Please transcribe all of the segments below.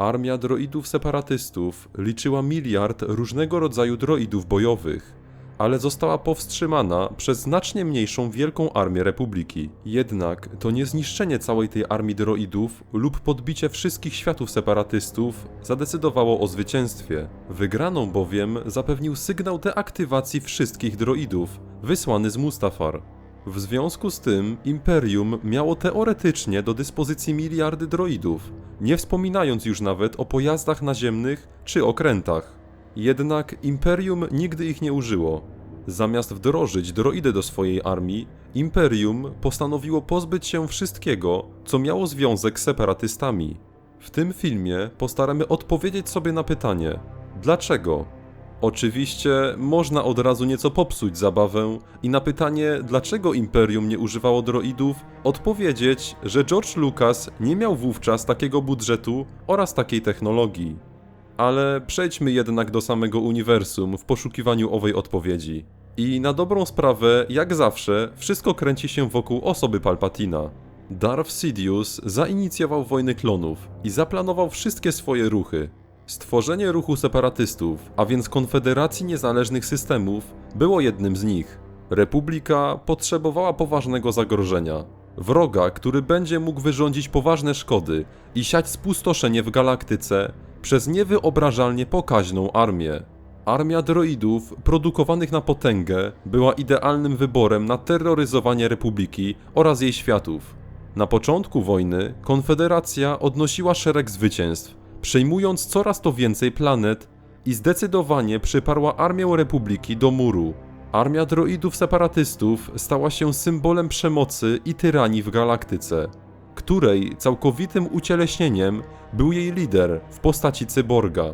Armia droidów separatystów liczyła miliard różnego rodzaju droidów bojowych, ale została powstrzymana przez znacznie mniejszą Wielką Armię Republiki. Jednak to nie zniszczenie całej tej armii droidów lub podbicie wszystkich światów separatystów zadecydowało o zwycięstwie. Wygraną bowiem zapewnił sygnał deaktywacji wszystkich droidów, wysłany z Mustafar. W związku z tym Imperium miało teoretycznie do dyspozycji miliardy droidów, nie wspominając już nawet o pojazdach naziemnych czy okrętach. Jednak Imperium nigdy ich nie użyło. Zamiast wdrożyć droidy do swojej armii, Imperium postanowiło pozbyć się wszystkiego, co miało związek z separatystami. W tym filmie postaramy odpowiedzieć sobie na pytanie: dlaczego? Oczywiście można od razu nieco popsuć zabawę i na pytanie, dlaczego Imperium nie używało droidów, odpowiedzieć, że George Lucas nie miał wówczas takiego budżetu oraz takiej technologii. Ale przejdźmy jednak do samego uniwersum w poszukiwaniu owej odpowiedzi. I na dobrą sprawę, jak zawsze, wszystko kręci się wokół osoby Palpatina. Darth Sidious zainicjował wojny klonów i zaplanował wszystkie swoje ruchy. Stworzenie ruchu separatystów, a więc Konfederacji Niezależnych Systemów, było jednym z nich. Republika potrzebowała poważnego zagrożenia. Wroga, który będzie mógł wyrządzić poważne szkody i siać spustoszenie w galaktyce przez niewyobrażalnie pokaźną armię. Armia droidów, produkowanych na potęgę, była idealnym wyborem na terroryzowanie Republiki oraz jej światów. Na początku wojny Konfederacja odnosiła szereg zwycięstw, przejmując coraz to więcej planet i zdecydowanie przyparła armię Republiki do muru. Armia droidów separatystów stała się symbolem przemocy i tyranii w galaktyce, której całkowitym ucieleśnieniem był jej lider w postaci cyborga.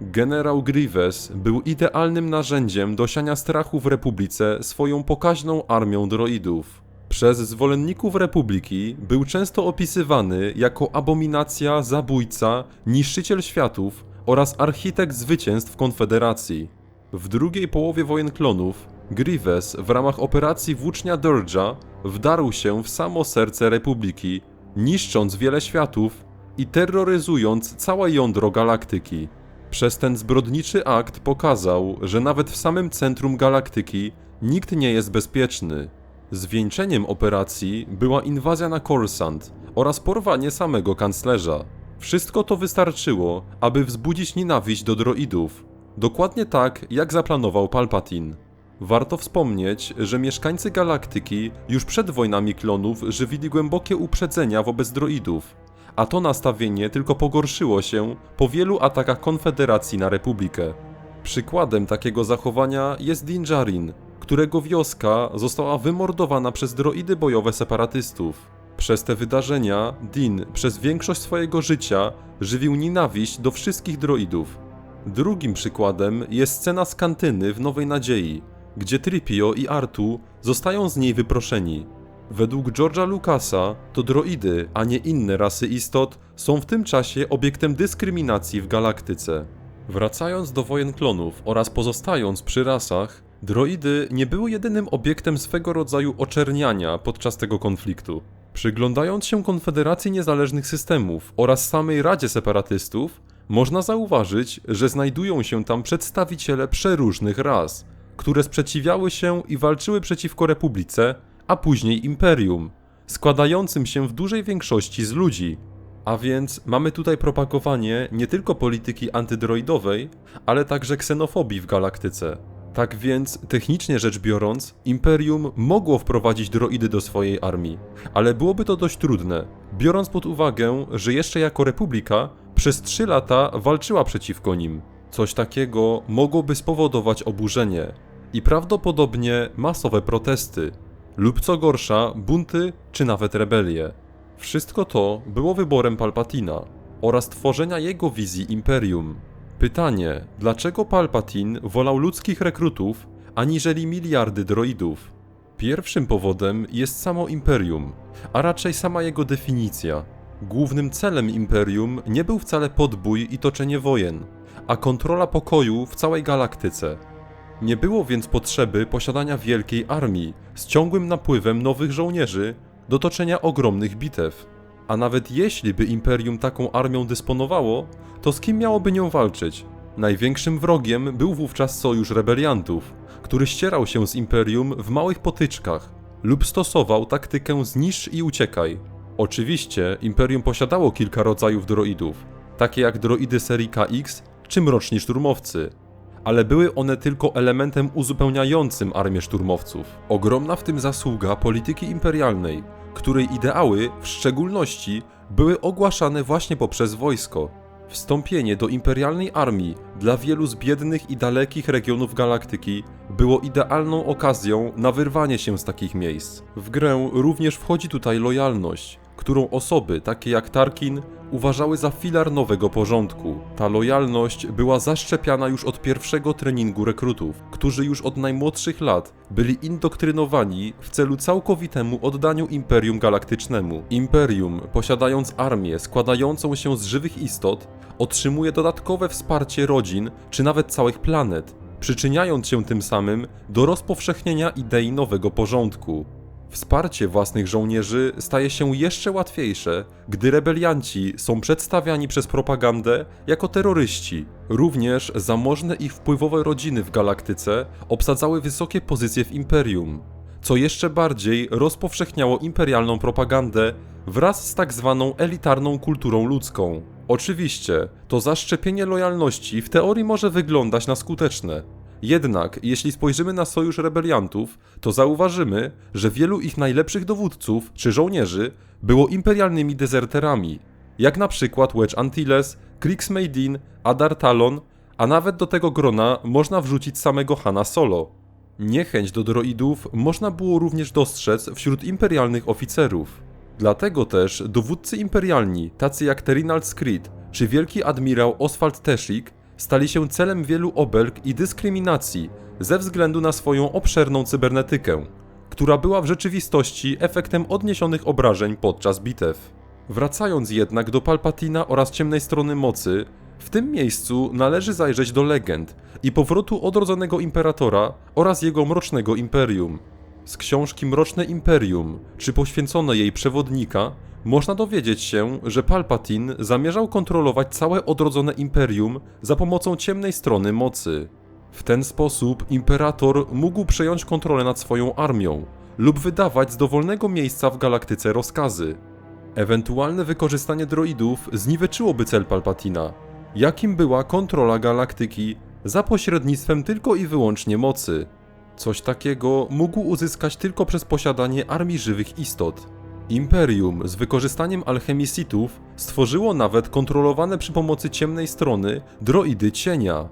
Generał Grievous był idealnym narzędziem do siania strachu w Republice swoją pokaźną armią droidów. Przez zwolenników Republiki był często opisywany jako abominacja, zabójca, niszczyciel światów oraz architekt zwycięstw Konfederacji. W drugiej połowie wojen klonów Grievous w ramach operacji Włócznia Durja wdarł się w samo serce Republiki, niszcząc wiele światów i terroryzując całe jądro galaktyki. Przez ten zbrodniczy akt pokazał, że nawet w samym centrum galaktyki nikt nie jest bezpieczny. Zwieńczeniem operacji była inwazja na Coruscant oraz porwanie samego kanclerza. Wszystko to wystarczyło, aby wzbudzić nienawiść do droidów. Dokładnie tak, jak zaplanował Palpatine. Warto wspomnieć, że mieszkańcy galaktyki już przed wojnami klonów żywili głębokie uprzedzenia wobec droidów, a to nastawienie tylko pogorszyło się po wielu atakach Konfederacji na Republikę. Przykładem takiego zachowania jest Din Djarin, którego wioska została wymordowana przez droidy bojowe separatystów. Przez te wydarzenia Din przez większość swojego życia żywił nienawiść do wszystkich droidów. Drugim przykładem jest scena z kantyny w Nowej Nadziei, gdzie Tripio i Artu zostają z niej wyproszeni. Według George'a Lucasa to droidy, a nie inne rasy istot są w tym czasie obiektem dyskryminacji w galaktyce. Wracając do wojen klonów oraz pozostając przy rasach, droidy nie były jedynym obiektem swego rodzaju oczerniania podczas tego konfliktu. Przyglądając się Konfederacji Niezależnych Systemów oraz samej Radzie Separatystów, można zauważyć, że znajdują się tam przedstawiciele przeróżnych ras, które sprzeciwiały się i walczyły przeciwko Republice, a później Imperium, składającym się w dużej większości z ludzi. A więc mamy tutaj propagowanie nie tylko polityki antydroidowej, ale także ksenofobii w galaktyce. Tak więc, technicznie rzecz biorąc, Imperium mogło wprowadzić droidy do swojej armii, ale byłoby to dość trudne, biorąc pod uwagę, że jeszcze jako republika przez 3 lata walczyła przeciwko nim. Coś takiego mogłoby spowodować oburzenie i prawdopodobnie masowe protesty, lub co gorsza, bunty czy nawet rebelie. Wszystko to było wyborem Palpatina oraz tworzenia jego wizji imperium. Pytanie, dlaczego Palpatine wolał ludzkich rekrutów, aniżeli miliardy droidów? Pierwszym powodem jest samo imperium, a raczej sama jego definicja. Głównym celem imperium nie był wcale podbój i toczenie wojen, a kontrola pokoju w całej galaktyce. Nie było więc potrzeby posiadania wielkiej armii z ciągłym napływem nowych żołnierzy do toczenia ogromnych bitew. A nawet jeśli by Imperium taką armią dysponowało, to z kim miałoby nią walczyć? Największym wrogiem był wówczas sojusz rebeliantów, który ścierał się z Imperium w małych potyczkach lub stosował taktykę zniszcz i uciekaj. Oczywiście Imperium posiadało kilka rodzajów droidów, takie jak droidy serii KX czy mroczni szturmowcy, ale były one tylko elementem uzupełniającym armię szturmowców. Ogromna w tym zasługa polityki imperialnej, której ideały w szczególności były ogłaszane właśnie poprzez wojsko. Wstąpienie do imperialnej armii dla wielu z biednych i dalekich regionów galaktyki było idealną okazją na wyrwanie się z takich miejsc. W grę również wchodzi tutaj lojalność, którą osoby takie jak Tarkin uważały za filar nowego porządku. Ta lojalność była zaszczepiana już od pierwszego treningu rekrutów, którzy już od najmłodszych lat byli indoktrynowani w celu całkowitemu oddaniu Imperium Galaktycznemu. Imperium, posiadając armię składającą się z żywych istot, otrzymuje dodatkowe wsparcie rodzin czy nawet całych planet, przyczyniając się tym samym do rozpowszechnienia idei nowego porządku. Wsparcie własnych żołnierzy staje się jeszcze łatwiejsze, gdy rebelianci są przedstawiani przez propagandę jako terroryści. Również zamożne i wpływowe rodziny w galaktyce obsadzały wysokie pozycje w imperium, co jeszcze bardziej rozpowszechniało imperialną propagandę wraz z tak zwaną elitarną kulturą ludzką. Oczywiście, to zaszczepienie lojalności w teorii może wyglądać na skuteczne, jednak, jeśli spojrzymy na sojusz rebeliantów, to zauważymy, że wielu ich najlepszych dowódców czy żołnierzy było imperialnymi dezerterami, jak na przykład Wedge Antilles, Krix Maydin, Adar Talon, a nawet do tego grona można wrzucić samego Hana Solo. Niechęć do droidów można było również dostrzec wśród imperialnych oficerów. Dlatego też dowódcy imperialni, tacy jak Terinald Skrid czy wielki admirał Oswald Teshik, stali się celem wielu obelg i dyskryminacji ze względu na swoją obszerną cybernetykę, która była w rzeczywistości efektem odniesionych obrażeń podczas bitew. Wracając jednak do Palpatina oraz ciemnej strony mocy, w tym miejscu należy zajrzeć do legend i powrotu odrodzonego imperatora oraz jego mrocznego imperium. Z książki Mroczne Imperium, czy poświęcone jej przewodnika, można dowiedzieć się, że Palpatine zamierzał kontrolować całe odrodzone imperium za pomocą ciemnej strony mocy. W ten sposób imperator mógł przejąć kontrolę nad swoją armią lub wydawać z dowolnego miejsca w galaktyce rozkazy. Ewentualne wykorzystanie droidów zniweczyłoby cel Palpatina, jakim była kontrola galaktyki za pośrednictwem tylko i wyłącznie mocy. Coś takiego mógł uzyskać tylko przez posiadanie armii żywych istot. Imperium z wykorzystaniem alchemii Sithów stworzyło nawet kontrolowane przy pomocy ciemnej strony droidy cienia.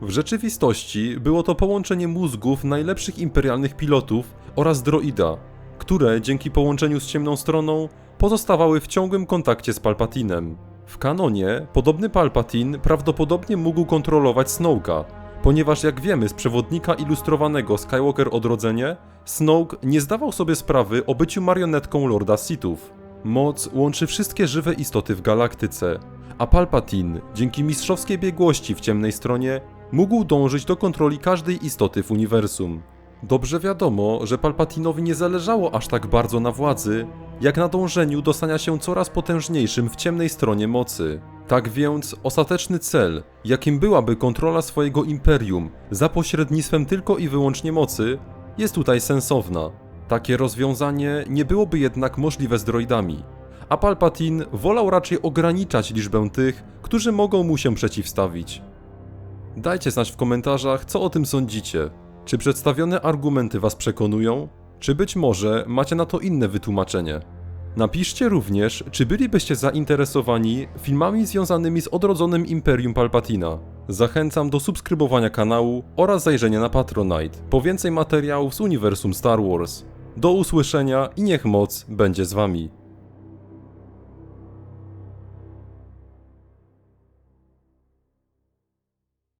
W rzeczywistości było to połączenie mózgów najlepszych imperialnych pilotów oraz droida, które dzięki połączeniu z ciemną stroną pozostawały w ciągłym kontakcie z Palpatinem. W kanonie podobny Palpatine prawdopodobnie mógł kontrolować Snowka, ponieważ jak wiemy z przewodnika ilustrowanego Skywalker Odrodzenie, Snoke nie zdawał sobie sprawy o byciu marionetką Lorda Sithów. Moc łączy wszystkie żywe istoty w galaktyce, a Palpatine, dzięki mistrzowskiej biegłości w ciemnej stronie, mógł dążyć do kontroli każdej istoty w uniwersum. Dobrze wiadomo, że Palpatinowi nie zależało aż tak bardzo na władzy, jak na dążeniu do stania się coraz potężniejszym w ciemnej stronie mocy. Tak więc ostateczny cel, jakim byłaby kontrola swojego imperium za pośrednictwem tylko i wyłącznie mocy, jest tutaj sensowna. Takie rozwiązanie nie byłoby jednak możliwe z droidami, a Palpatine wolał raczej ograniczać liczbę tych, którzy mogą mu się przeciwstawić. Dajcie znać w komentarzach, co o tym sądzicie. Czy przedstawione argumenty Was przekonują? Czy być może macie na to inne wytłumaczenie? Napiszcie również, czy bylibyście zainteresowani filmami związanymi z odrodzonym Imperium Palpatina. Zachęcam do subskrybowania kanału oraz zajrzenia na Patronite po więcej materiałów z uniwersum Star Wars. Do usłyszenia i niech moc będzie z Wami.